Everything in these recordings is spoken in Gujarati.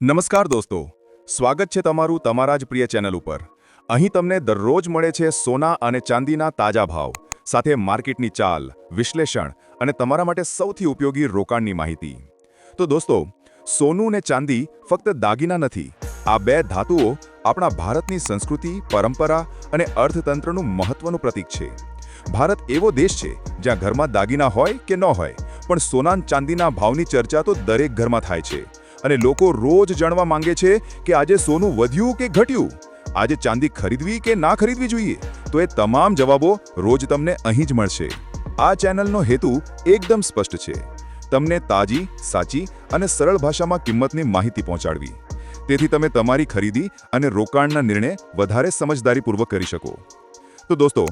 નમસ્કાર દોસ્તો. સ્વાગત છે તમારું તમારા જ પ્રિય ચેનલ ઉપર. અહીં તમને દરરોજ મળે છે સોના અને ચાંદીના તાજા ભાવ, સાથે માર્કેટની ચાલ, વિશ્લેષણ અને તમારા માટે સૌથી ઉપયોગી રોકાણની માહિતી. તો દોસ્તો, સોનું ને ચાંદી ફક્ત દાગીના નથી. આ બે ધાતુઓ આપણા ભારતની સંસ્કૃતિ, પરંપરા અને અર્થતંત્રનું મહત્વનું પ્રતીક છે. ભારત એવો દેશ છે જ્યાં ઘરમાં દાગીના હોય કે ન હોય, પણ સોના ચાંદીના ભાવની ચર્ચા તો દરેક ઘરમાં થાય છે. અને લોકો રોજ જાણવા માંગે છે કે આજે સોનું વધ્યું કે ઘટ્યું? આજે ચાંદી ખરીદવી કે ના ખરીદવી જોઈએ? તો એ તમામ જવાબો રોજ તમને અહીં જ મળશે. આ ચેનલનો હેતુ એકદમ સ્પષ્ટ છે. તમને તાજી, સાચી અને સરળ ભાષામાં કિંમતની માહિતી પહોંચાડવી. તેથી તમે તમારી ખરીદી અને રોકાણના નિર્ણય વધારે સમજદારીપૂર્વક કરી શકો. તો દોસ્તો,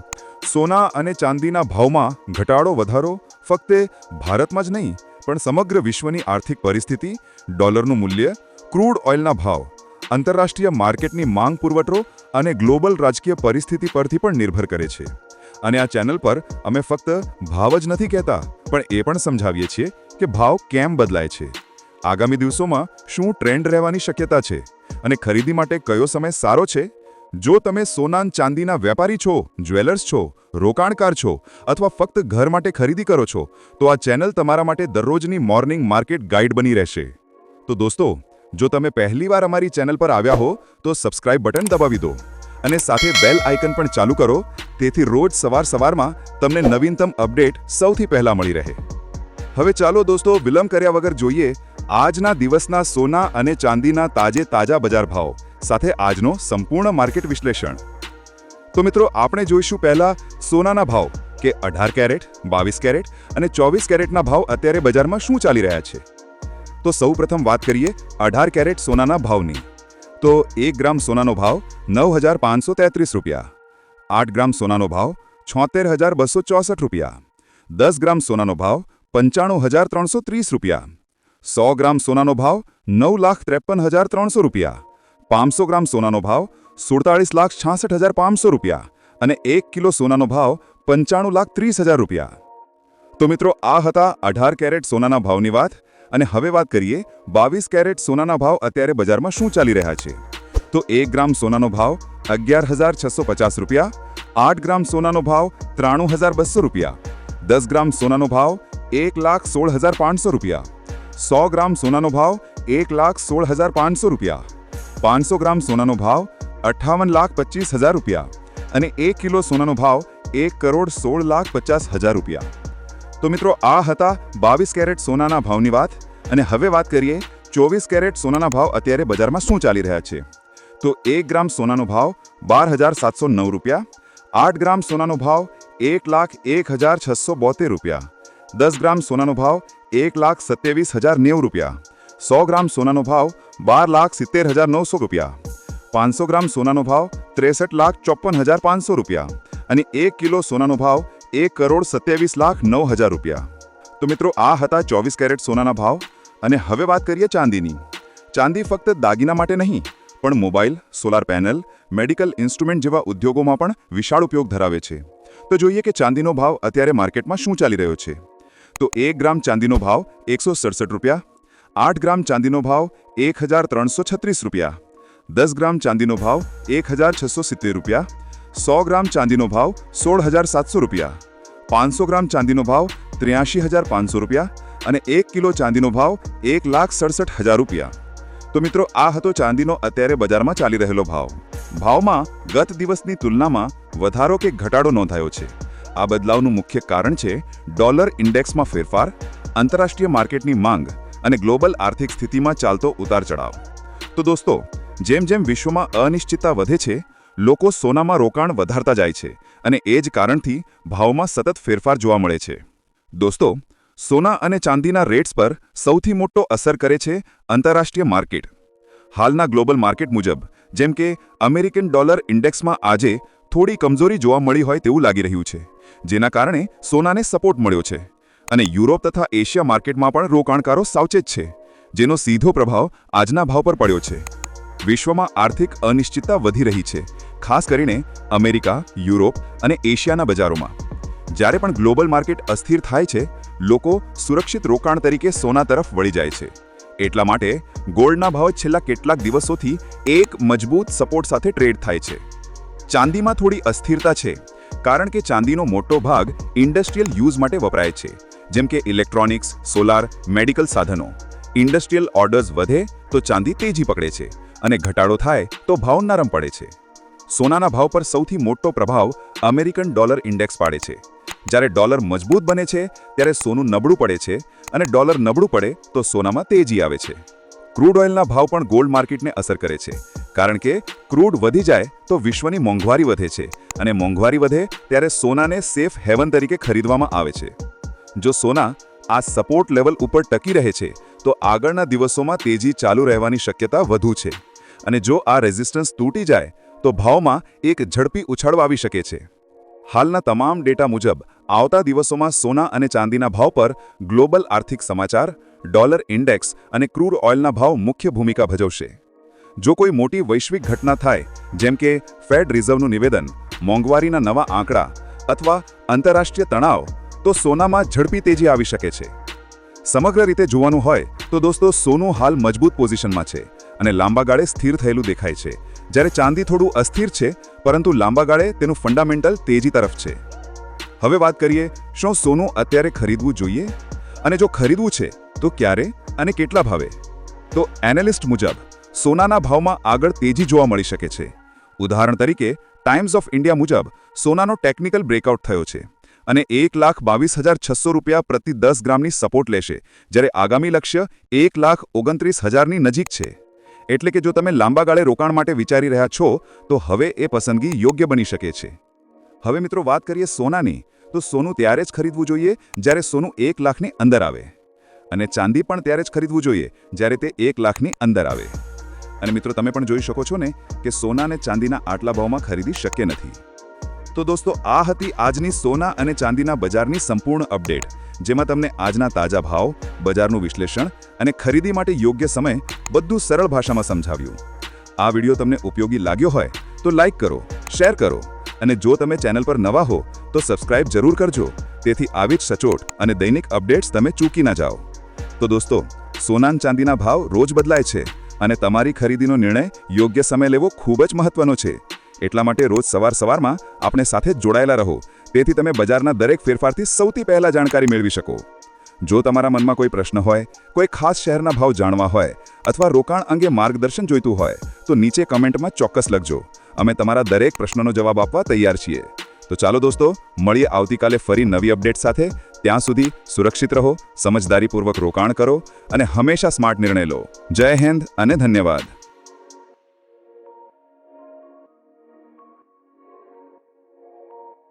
સોના અને ચાંદીના ભાવમાં ઘટાડો વધારો ફક્ત ભારતમાં જ નહીં પણ સમગ્ર વિશ્વની આર્થિક પરિસ્થિતિ, ડોલરનું મૂલ્ય, ક્રૂડ ઓઇલના ભાવ, આંતરરાષ્ટ્રીય માર્કેટની માંગ પુરવઠો અને ગ્લોબલ રાજકીય પરિસ્થિતિ પરથી પણ નિર્ભર કરે છે. અને આ ચેનલ પર અમે ફક્ત ભાવ જ નથી કહેતા, પણ એ પણ સમજાવીએ છીએ કે ભાવ કેમ બદલાય છે. આગામી દિવસોમાં શું ટ્રેન્ડ રહેવાની શક્યતા છે અને ખરીદી માટે કયો સમય સારો છે? જો તમે સોનાન ચાંદીના વેપારી છો, જ્વેલર્સ છો, રોકાણકાર છો અથવા ફક્ત ઘર માટે ખરીદી કરો છો, તો આ ચેનલ તમારા માટે દરરોજની મોર્નિંગ માર્કેટ ગાઈડ બની રહેશે. તો દોસ્તો, જો તમે પહેલીવાર અમારી ચેનલ પર આવ્યા હો, તો સબસ્ક્રાઇબ બટન દબાવી દો અને સાથે બેલ આઇકન પણ ચાલુ કરો, તેથી રોજ સવાર સવારમાં તમને નવીનતમ અપડેટ સૌથી પહેલાં મળી રહે. હવે ચાલો દોસ્તો, વિલંબ કર્યા વગર જોઈએ આજના દિવસના સોના અને ચાંદીના તાજે તાજા બજાર ભાવ, સાથે આજનો સંપૂર્ણ માર્કેટ વિશ્લેષણ. તો મિત્રો, આપણે જોઈશું પહેલા સોનાના ભાવ કે અઢાર કેરેટ, બાવીસ કેરેટ અને ચોવીસ કેરેટના ભાવ અત્યારે બજારમાં શું ચાલી રહ્યા છે? તો સૌપ્રથમ વાત કરીએ અઢાર કેરેટ સોનાના ભાવની. તો એક ગ્રામ સોનાનો ભાવ નવ હજાર પાંચસો તેત્રીસ રૂપિયા. આઠ ગ્રામ સોનાનો ભાવ છોતેર હજાર બસો ચોસઠ રૂપિયા. દસ ગ્રામ સોનાનો ભાવ પંચાણું હજાર ત્રણસો ત્રીસ રૂપિયા. સો ગ્રામ સોનાનો ભાવ નવ લાખ ત્રેપન હજાર ત્રણસો રૂપિયા. પાંચસો ગ્રામ સોનાનો ભાવ સુડતાળીસ લાખ છાસઠ હજાર પાંચસો રૂપિયા અને એક કિલો સોનાનો ભાવ પંચાણું લાખ ત્રીસ હજાર રૂપિયા. તો મિત્રો, આ હતા અઢાર કેરેટ સોનાના ભાવની વાત અને હવે વાત કરીએ બાવીસ કેરેટ સોનાના ભાવ અત્યારે બજારમાં શું ચાલી રહ્યા છે. તો એક ગ્રામ સોનાનો ભાવ અગિયાર હજાર છસો પચાસ રૂપિયા, આઠ ગ્રામ સોનાનો ભાવ ત્રાણું હજાર બસો રૂપિયા, દસ ગ્રામ સોનાનો ભાવ એક લાખ સોળ હજાર પાંચસો રૂપિયા. સો ગ્રામ સોનાનો ભાવ એક લાખ સોળ હજાર પાંચસો રૂપિયા. પાંચસો ગ્રામ સોનાનો ભાવ અઠ્ઠાવન લાખ પચીસ હજાર રૂપિયા અને એક કિલો સોનાનો ભાવ એક કરોડ સોળ લાખ પચાસ હજાર રૂપિયા. તો મિત્રો, આ હતા બાવીસ કેરેટ સોનાના ભાવની વાત અને હવે વાત કરીએ ચોવીસ કેરેટ સોનાના ભાવ અત્યારે બજારમાં શું ચાલી રહ્યા છે. તો એક ગ્રામ સોનાનો ભાવ બાર હજાર સાતસો નવ રૂપિયા, આઠ ગ્રામ સોનાનો ભાવ એક લાખ એક હજાર છસો બોતેર રૂપિયા દસ ગ્રામ સોનાનો ભાવ એક લાખ સત્યાવીસ હજાર નેવું રૂપિયા. સો ગ્રામ સોનાનો ભાવ બાર લાખ સિત્તેર હજાર નવસો રૂપિયા. પાંચસો ગ્રામ સોનાનો ભાવ ત્રેસઠ લાખ ચોપન હજાર પાંચસો રૂપિયા. અને એક કિલો સોનાનો ભાવ એક કરોડ સત્યાવીસ લાખ નવ હજાર રૂપિયા. તો મિત્રો, આ હતા ચોવીસ કેરેટ સોનાના ભાવ. અને હવે વાત કરીએ ચાંદીની. ચાંદી ફક્ત દાગીના માટે નહીં, પણ mobile, solar panel, medical instrument જેવા ઉદ્યોગોમાં પણ વિશાળ ઉપયોગ ધરાવે છે. તો જોઈએ કે ચાંદીનો ભાવ અત્યારે માર્કેટમાં શું ચાલી રહ્યો છે? તો એક ગ્રામ ચાંદીનો ભાવ એકસો સડસઠ રૂપિયા, આઠ ગ્રામ ચાંદીનો ભાવ એક હજાર ત્રણસો છત્રીસ રૂપિયા, દસ ગ્રામ ચાંદીનો ભાવ એક હજાર છસો સિત્તેર રૂપિયા, સો ગ્રામ ચાંદીનો ભાવ સોળ હજાર સાતસો રૂપિયા, પાંચસો ગ્રામ ચાંદીનો ભાવ ત્ર્યાસી હજાર પાંચસો રૂપિયા અને એક કિલો ચાંદીનો ભાવ એક લાખ સડસઠ હજાર રૂપિયા. તો મિત્રો, આ હતો ચાંદીનો અત્યારે બજારમાં ચાલી રહેલો ભાવ. ભાવમાં ગત દિવસની તુલનામાં વધારો કે ઘટાડો નોંધાયો છે. આ બદલાવનું મુખ્ય કારણ છે ડોલર ઇન્ડેક્સમાં ફેરફાર, આંતરરાષ્ટ્રીય માર્કેટની માંગ અને ગ્લોબલ આર્થિક સ્થિતિમાં ચાલતો ઉતાર ચઢાવ. તો દોસ્તો, જેમ જેમ વિશ્વમાં અનિશ્ચિતતા વધે છે, લોકો સોનામાં રોકાણ વધારતા જાય છે અને એ જ કારણથી ભાવમાં સતત ફેરફાર જોવા મળે છે. દોસ્તો, સોના અને ચાંદીના રેટ્સ પર સૌથી મોટો અસર કરે છે આંતરરાષ્ટ્રીય માર્કેટ. હાલના ગ્લોબલ માર્કેટ મુજબ, જેમ કે અમેરિકન ડોલર ઇન્ડેક્સમાં આજે થોડી કમજોરી જોવા મળી હોય તેવું લાગી રહ્યું છે, જેના કારણે સોનાને સપોર્ટ મળ્યો છે. અને યુરોપ તથા એશિયા માર્કેટમાં પણ રોકાણકારો સાવચેત છે, જેનો સીધો પ્રભાવ આજના ભાવ પર પડ્યો છે. વિશ્વમાં આર્થિક અનિશ્ચિતતા વધી રહી છે, ખાસ કરીને અમેરિકા, યુરોપ અને એશિયાના બજારોમાં. જ્યારે પણ ગ્લોબલ માર્કેટ અસ્થિર થાય છે, લોકો સુરક્ષિત રોકાણ તરીકે સોના તરફ વળી જાય છે. એટલા માટે ગોલ્ડના ભાવ છેલ્લા કેટલાક દિવસોથી એક મજબૂત સપોર્ટ સાથે ટ્રેડ થાય છે. ચાંદીમાં થોડી અસ્થિરતા છે, કારણ કે ચાંદીનો મોટો ભાગ ઇન્ડસ્ટ્રીયલ યુઝ માટે વપરાય છે, જેમ કે ઇલેક્ટ્રોનિક્સ, સોલાર, મેડિકલ સાધનો. ઇન્ડસ્ટ્રીયલ ઓર્ડર્સ વધે તો ચાંદી તેજી પકડે છે અને ઘટાડો થાય તો ભાવ નરમ પડે છે. સોનાના ભાવ પર સૌથી મોટો પ્રભાવ અમેરિકન ડોલર ઇન્ડેક્સ પાડે છે. જ્યારે ડોલર મજબૂત બને છે, ત્યારે સોનું નબળું પડે છે અને ડોલર નબળું પડે તો સોનામાં તેજી આવે છે. ક્રૂડ ઓઇલના ભાવ પણ ગોલ્ડ માર્કેટને અસર કરે છે. કારણ કે ક્રૂડ વધી જાય તો વિશ્વની મોંઘવારી વધે છે અને મોંઘવારી વધે ત્યારે સોનાને સેફ હેવન તરીકે ખરીદવામાં આવે છે. જો સોના આ સપોર્ટ લેવલ ઉપર ટકી રહે છે, તો આગળના દિવસોમાં તેજી ચાલુ રહેવાની શક્યતા વધુ છે. અને જો આ રેઝિસ્ટન્સ તૂટી જાય, તો ભાવમાં એક ઝડપી ઉછાળો આવી શકે છે. હાલના તમામ ડેટા મુજબ, આવતા દિવસોમાં સોના અને ચાંદીના ભાવ પર ગ્લોબલ આર્થિક સમાચાર ડોલર ઇન્ડેક્સ અને ક્રૂડ ઓઇલના ભાવ મુખ્ય ભૂમિકા ભજવશે. જો કોઈ મોટી વૈશ્વિક ઘટના થાય, જેમ કે ફેડ રિઝર્વનું નિવેદન, મોંઘવારીના નવા આંકડા અથવા આંતરરાષ્ટ્રીય તણાવ, તો સોનામાં ઝડપી તેજી આવી શકે છે. સમગ્ર રીતે જોવાનું હોય, તો દોસ્તો સોનું હાલ મજબૂત પોઝિશનમાં છે અને લાંબા ગાળે સ્થિર થયેલું દેખાય છે. જ્યારે ચાંદી થોડું અસ્થિર છે, પરંતુ લાંબા ગાળે તેનું ફંડામેન્ટલ તેજી તરફ છે. હવે વાત કરીએ, શું સોનું અત્યારે ખરીદવું જોઈએ? અને જો ખરીદવું છે તો ક્યારે અને કેટલા ભાવે? તો એનાલિસ્ટ મુજબ, સોનાના ભાવમાં આગળ તેજી જોવા મળી શકે છે. ઉદાહરણ તરીકે ટાઈમ્સ ઓફ ઇન્ડિયા મુજબ, સોનાનો ટેકનિકલ બ્રેકઆઉટ થયો છે અને એક લાખ બાવીસ હજાર છસો રૂપિયા પ્રતિ દસ ગ્રામની સપોર્ટ લેશે, જ્યારે આગામી લક્ષ્ય એક લાખ ઓગણત્રીસ હજારની નજીક છે. એટલે કે જો તમે લાંબા ગાળે રોકાણ માટે વિચારી રહ્યા છો, તો હવે એ પસંદગી યોગ્ય બની શકે છે. હવે મિત્રો વાત કરીએ સોનાની, તો સોનું ત્યારે જ ખરીદવું જોઈએ જ્યારે સોનું એક લાખની અંદર આવે. અને ચાંદી પણ ત્યારે જ ખરીદવું જોઈએ, જ્યારે તે એક લાખની અંદર આવે. અને મિત્રો, તમે પણ જોઈ શકો છો ને કે સોના અને ચાંદીના આટલા ભાવમાં ખરીદી શક્ય નથી. તો દોસ્તો, આ હતી આજની સોના અને ચાંદીના બજારની સંપૂર્ણ અપડેટ, જેમાં તમને આજના તાજા ભાવ, બજારનું વિશ્લેષણ અને ખરીદી માટે યોગ્ય સમય બધું સરળ ભાષામાં સમજાવ્યું. આ વીડિયો તમને ઉપયોગી લાગ્યો હોય, તો લાઇક કરો, શેર કરો, અને જો તમે ચેનલ પર નવા હો, તો સબસ્ક્રાઇબ જરૂર કરજો, તેથી આવી જ સચોટ અને દૈનિક અપડેટ્સ તમે ચૂકી ના જાઓ. તો દોસ્તો, સોનાન ચાંદીના ભાવ રોજ બદલાય છે અને તમારી ખરીદીનો નિર્ણય યોગ્ય સમય લેવો ખૂબ જ મહત્વનો છે. એટલા માટે રોજ સવાર સવારમાં આપણે સાથે જોડાયેલા રહો. તેથી તમે બજારના દરેક ફેરફારથી સૌથી પહેલા જાણકારી મેળવી શકો. જો તમારા મનમાં કોઈ પ્રશ્ન હોય, કોઈ ખાસ શહેરના ભાવ જાણવા હોય અથવા રોકાણ અંગે માર્ગદર્શન જોઈતું હોય, તો નીચે કમેન્ટમાં ચોક્કસ લખજો. અમે તમારા દરેક પ્રશ્નનો જવાબ આપવા તૈયાર છીએ. તો ચાલો દોસ્તો, મળીએ આવતીકાલે ફરી નવી અપડેટ સાથે. ત્યાં સુધી સુરક્ષિત રહો, સમજદારીપૂર્વક રોકાણ કરો અને હંમેશા સ્માર્ટ નિર્ણય લો. જય હિન્દ અને ધન્યવાદ.